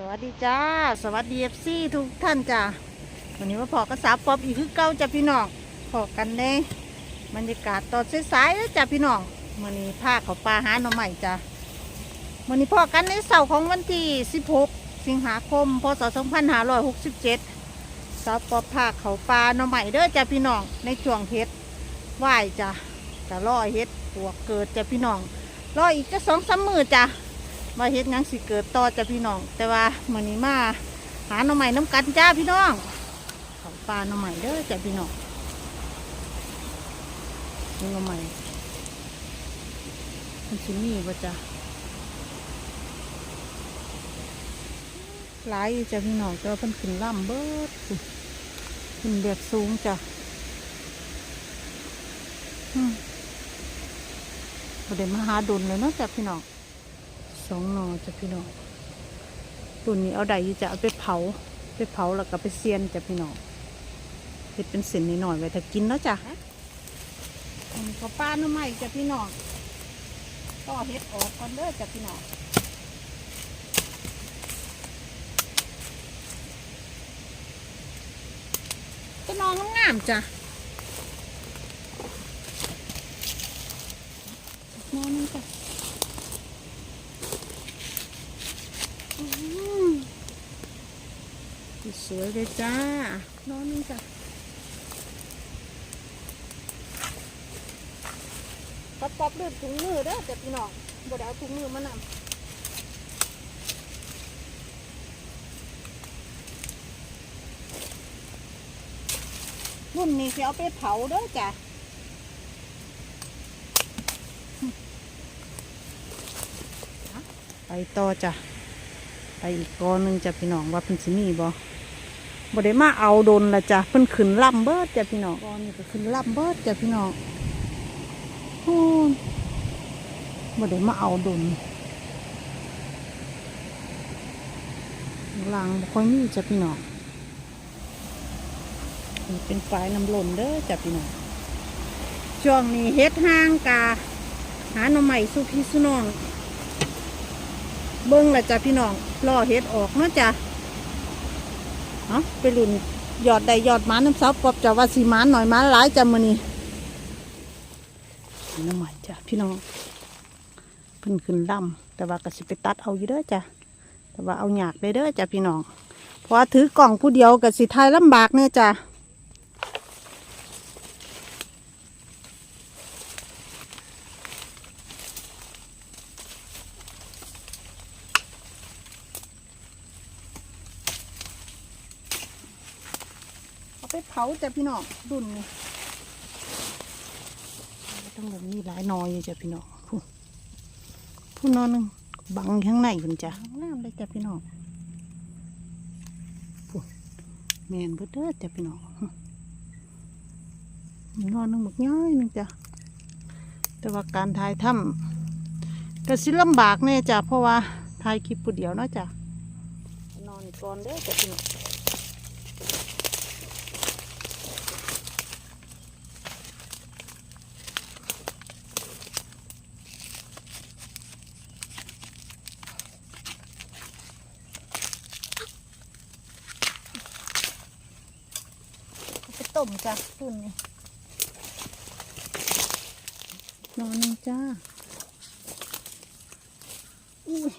สวัสดีจ้า สวัสดีเอฟซีทุกท่านจ้าวันนี้มาพอกระสาปอบอีกคือเก้าจ้าพี่น้องพอกันในบรรยากาศตอนสายๆแล้วจ้าพี่น้องวันนี้พาเขาปลาหาหน่อใหม่จ้าวันนี้พอกันในเสาร์ของวันที่ 16 สิงหาคม พศ 2567สาวปอบพาเขาปลาหน่อใหม่เด้อจ้าพี่น้องในช่วงเฮ็ดไหวจ้าจะล่อเฮ็ดปวกเกิดจ้าพี่น้องรออีกจะสองสามมือจ้า ว่าเฮ็ดยังสิเกิดต่อจ้ะพี่น้อง แต่ว่ามื้อนี้มาหาหน่อใหม่น้ำกันจ้าพี่น้องเขาปลาหน่อใหม่เด้อจ้ะพี่น้องหน่อใหม่มันสิมีบ่จ้ะหลายอยู่จ้ะพี่น้องแต่ว่าเพิ่นขึ้นล่ำเบิดขึ้นแบบสูงจ้ะอืมบ่ได้มาหาดุลเลยเนาะจ้ะพี่น้อง สองหนอจ้ะพี่น้องตุนนี้เอาใดอยู่จะเอาไปเผา ไปเผาแล้วก็ไปเซียนจ้ะพี่น้องเห็ดเป็นเส้นนิดหน่อยไว้ถ้ากินเนาะจ้ะอันนี้ก็ป้าหน้ำใหม่จ้ะพี่น้องก็เห็ดออกก่อนเด้อจ้ะพี่น้องก็นองงามๆจ้ะนอนนี่จ้ะ อืม สวยเลยจ้านอนนี่จ้ะกระป๋อบเลือดถุงมือเด้อจ้ะพี่น้องบ่ได้เอาถุงมือมานำรุ่นนี้สิเอาไปเผาเด้อจ้ะไปต่อจ้ะ ไปอีกกอหนึงจ้ะพี่น้องว่าเพิ่นสิมีบ่ บ่ได้มาเอาโดนละจ้ะเพิ่นขึ้นล่ำเบิดจ้ะพี่น้องกอนี่ก็ขึ้นล่ำเบิดจ้ะพี่น้องโอ้บ่ได้มาเอาโดนลางบ่ค่อยมีจ้ะพี่น้องนี่เป็นฝายน้ำหล่นเด้อจ้ะพี่น้องช่วงนี้เฮ็ดห้างกาหาหน่อใหม่สุพี่สุน้อง เบิ้งละจ้ะพี่น้องล่อเห็ดออกเนาะจ้ะ เอาไปลุ่นหยอดใดยอดมาน้ำซับปอบจะว่าสีหมาหน่อยหมาหลายจ้ะมือนี่น้ำใหม่จ้ะพี่น้องเพิ่นขึ้นลำแต่ว่าก็สิไปตัดเอาอยู่เด้อจ้ะแต่ว่าเอาหยากไปเด้อจ้ะพี่น้องเพราะถือกล่องผู้เดียวกับสิทายลำบากเนี่ยจ้ะ ไปเผาจ้ะพี่น้องดุนนี่ต้องแบบนี้หลายหนอยอยู่จ้ะพี่น้องผู้ผู้นอนหนึงบังข้างในคุณจ้ะน้ำเลยจ้ะพี่น้องผู้แมนเบิดเด้อจ้ะพี่น้องนอนหนึงบักย้อยหนึงจ้ะแต่ว่าการถ่ายถ้ำก็สิลำบากแน่จ้ะเพราะว่าถ่ายคลิปผู้เดียวเนาะจ้ะนอนก่อนเด้อจ้ะพี่น้อง ต้มจ้ะตุ่นนี่นอนนี่จ้าอุ้ย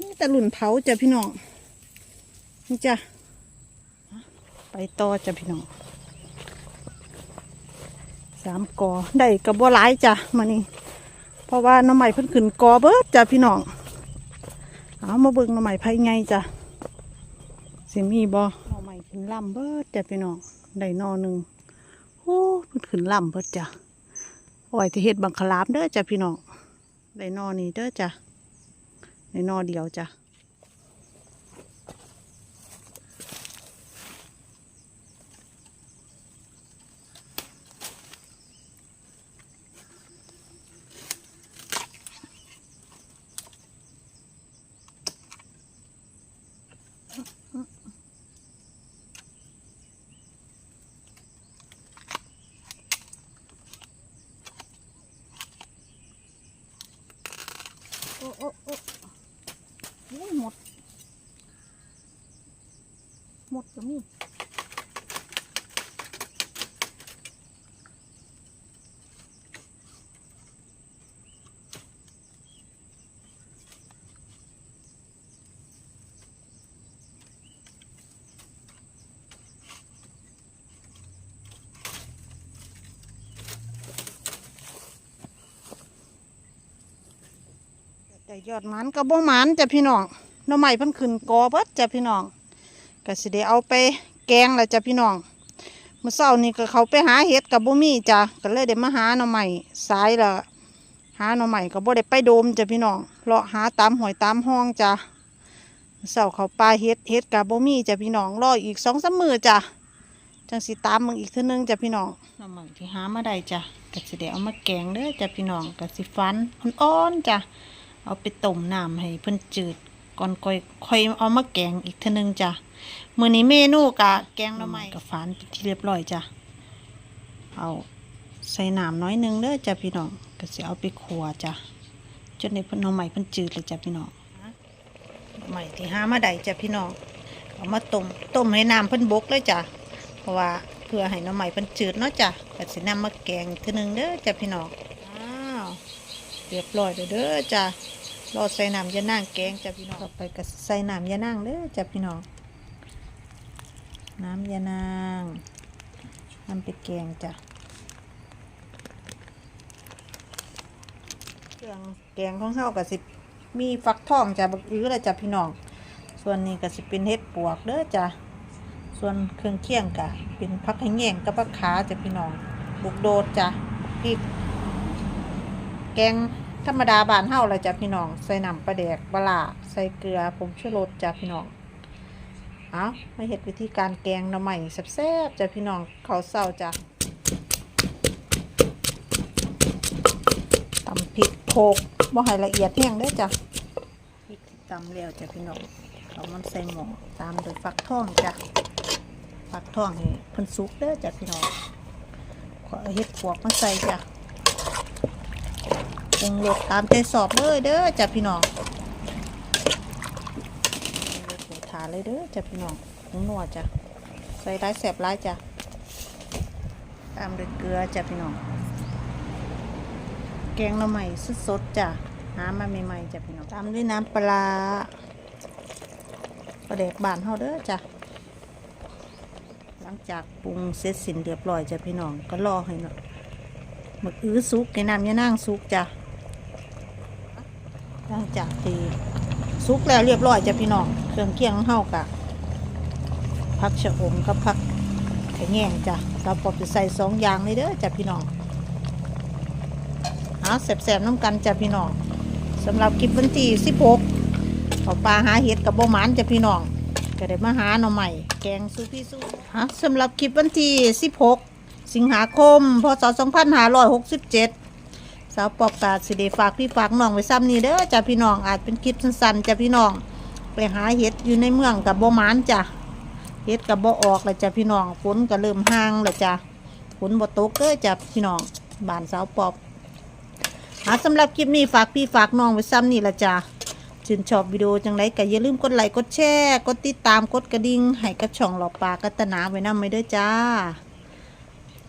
นี่แต่หลุนเผาจ้ะพี่น้องนี่จ้ะ ไปต่อจ้ะพี่น้องสามกอได้กับบัวหลายจ้ะมานี่เพราะว่าน้ำใหม่เพิ่นขึ้นกอเบิดจ้ะพี่น้องเอามาเบิ่งน้ำใหม่ไผไงจ้ะสิมีบ่หน้ำใหม่ขึ้นลำเบิดจ้ะพี่น้องได้นอหนึ่งโอ้เพิ่นขึ้นลำเบิดจ้ะเอาไว้ที่เฮ็ดบังคลามเด้อจ้ะพี่น้องได้นอนี้เด้อจ้ะได้นอเดียวจ้ะ โอ้โอ้โอ้โอ้ยหมด หมดก็มี ยอดมันก็บ่มันจ้ะพี่น้องน้ำใหม่เพิ่นขึ้นกอเบิดจ้ะพี่น้องก็สิได้เอาไปแกงแล้วจ้ะพี่น้องเมื่อเช้านี้ก็เขาไปหาเห็ดกับบ่มีจ้ะก็เลยได้มาหาหน่อใหม่สายละหาหน่อใหม่ก็บ่ได้ไปโดมจ้ะพี่น้องเลาะหาตามหอยตามห้องจ้ะมื้อเช้าเขาปลาเห็ดเห็ดกับบ่มีจ้ะพี่น้องรออีกสองสามมือจ้ะจังสิตามมึงอีกเทื่อนึงจ้ะพี่น้องหน่อใหม่ที่หามาได้จ้ะก็สิได้เอามาแกงเด้อจ้ะพี่น้องก็สิฟันอ่อนๆจ้ะ เอาไปต้มน้ำให้เพิ่นจืดก่อนค่อยค่อยเอามาแกงอีกเทีนึงจ้ะมื้อนี้เมนูกะแกงหน่อไม้กับฝานเป็นที่เรียบร้อยจ้ะเอาใส่น้ำน้อยหนึงเด้อจ้ะพี่น้องก็สิเอาไปขัวจ้ะจนในเพิ่นหน่อไม้เพิ่นจืดเลยจ้ะพี่น้องหน่อไม้ที่หามาได้จ้ะพี่น้องเอามาต้มต้มให้น้ำเพิ่นบกเลยจ้ะเพราะว่าเพื่อให้หน่อไม้เพิ่นจืดเนาะจ้ะก็สินำมาแกงอีกเทีนึงเด้อจ้ะพี่น้องอ้าวเรียบร้อยเด้อเด้อจ้ะ รอใส่น้ำยานั่งแกงจ้ะพี่น้องต่อไปก็ใส่น้ำยานั่งเด้อจ้ะพี่น้อง น้ำยานั่งนำไปแกงจ้ะเครื่องแกงของเฮาก็สิมีฟักทองจ้ะบักอื้อเลยจ้ะพี่น้อง ส่วนนี้ก็สิเป็นเห็ดปวกเด้อจ้ะส่วนเครื่องเคียงก็เป็นผักแห้งกับผักขาจ้ะพี่น้องบุกโดดจ้ะพริกแกง ธรรมดาบานเฮาละจ้ะพี่น้อง ใส่น้ำปลาแดกปลาร้าใส่เกลือผงชูรสจ้ะพี่น้อง เอามาเห็ดวิธีการแกงหน่อใหม่แซ่บๆจ้ะพี่น้องเขาวเศร้าจ้ะตำพริกโขกบ่ให้ละเอียดแห้งเด้อจ้ะพริกที่ตำแล้วจ้ะพี่น้องเอามันใส่หม้อตามด้วยฟักทองจ้ะฟักทองให้เพิ่นสุกเด้อจ้ะพี่น้องขอเอาเห็ดปวกมาใส่จ้ะ ปรุงรสตามใจสอบเลยเด้อจ้ะพี่น้องเดี๋ยวถาเลยเด้อจ้ะพี่น้องผงนัวจ้ะใส่ร้ายแสบร้ายจ้ะตามด้วยเกลือจ้ะพี่น้อง แกงหน่อใหม่สดๆจ้ะหามาใหม่ๆจ้ะพี่น้องตามด้วยน้ำปลาร้าปลาแดกบานเฮาเด้อจ้ะหลังจากปรุงเสร็จสิ้นเรียบร้อยจ้ะพี่น้องก็รอให้เนาะหมึกอื้อซุกในน้ำยะนางซุกจ้ะ ลังจากที่ซุกแล้วเรียบร้อยจ้ะพี่น้องเครื่องเคียงของเฮากะผักชะอมกับผักไข่แง่งจ้ะเราปอบจะใส่สองอย่างเลยเด้อจ้ะพี่น้องเอาแสบๆน้ำกันจ้ะพี่น้องสำหรับคลิปวันที่สิบหกเอาปลาหาเห็ดกับโบหมานจ้ะพี่น้องก็ได้มาหาหน่อใหม่แกงซูพี่ซูฮะสำหรับคลิปวันที่สิบหกสิงหาคมพศ2567สาวปอบกาสิเดฝากพี่ฝากน้องไว้ซ้ำนี้เด้อจ้ะพี่น้องอาจเป็นคลิปสั้นๆจ้ะพี่น้อง ไปหาเห็ดอยู่ในเมืองกับบ่มานจ้ะเห็ดกับบ่ออกเลยจ้ะพี่น้องฝนก็เริ่มห่างเลยจ้ะฝนบ่ตกเด้อจ้ะพี่น้องบ้านสาวปอบหาสำหรับคลิปนี้ฝากพี่ฝากน้องไว้ซ้ำนี่ละจ้ะชื่นชอบวิดีโอจังไรก็อย่าลืมกดไลค์กดแชร์กดติดตามกดกระดิ่งให้กับช่องหลอกปลากัตนาไว้นำไว้ด้วยจ้า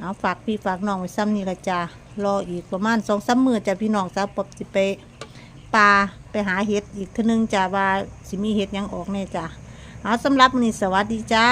เอาฝากพี่ฝากน้องไว้ซ้ำนี่ละจ้ารออีกประมาณสองสามมือจ้ะพี่น้องสาปอบสิไปปลาไปหาเห็ดอีกทีนึงจ้าว่าสิมีเห็ดยังออกแน่จ้าเอาสำหรับนี้สวัสดีจ้า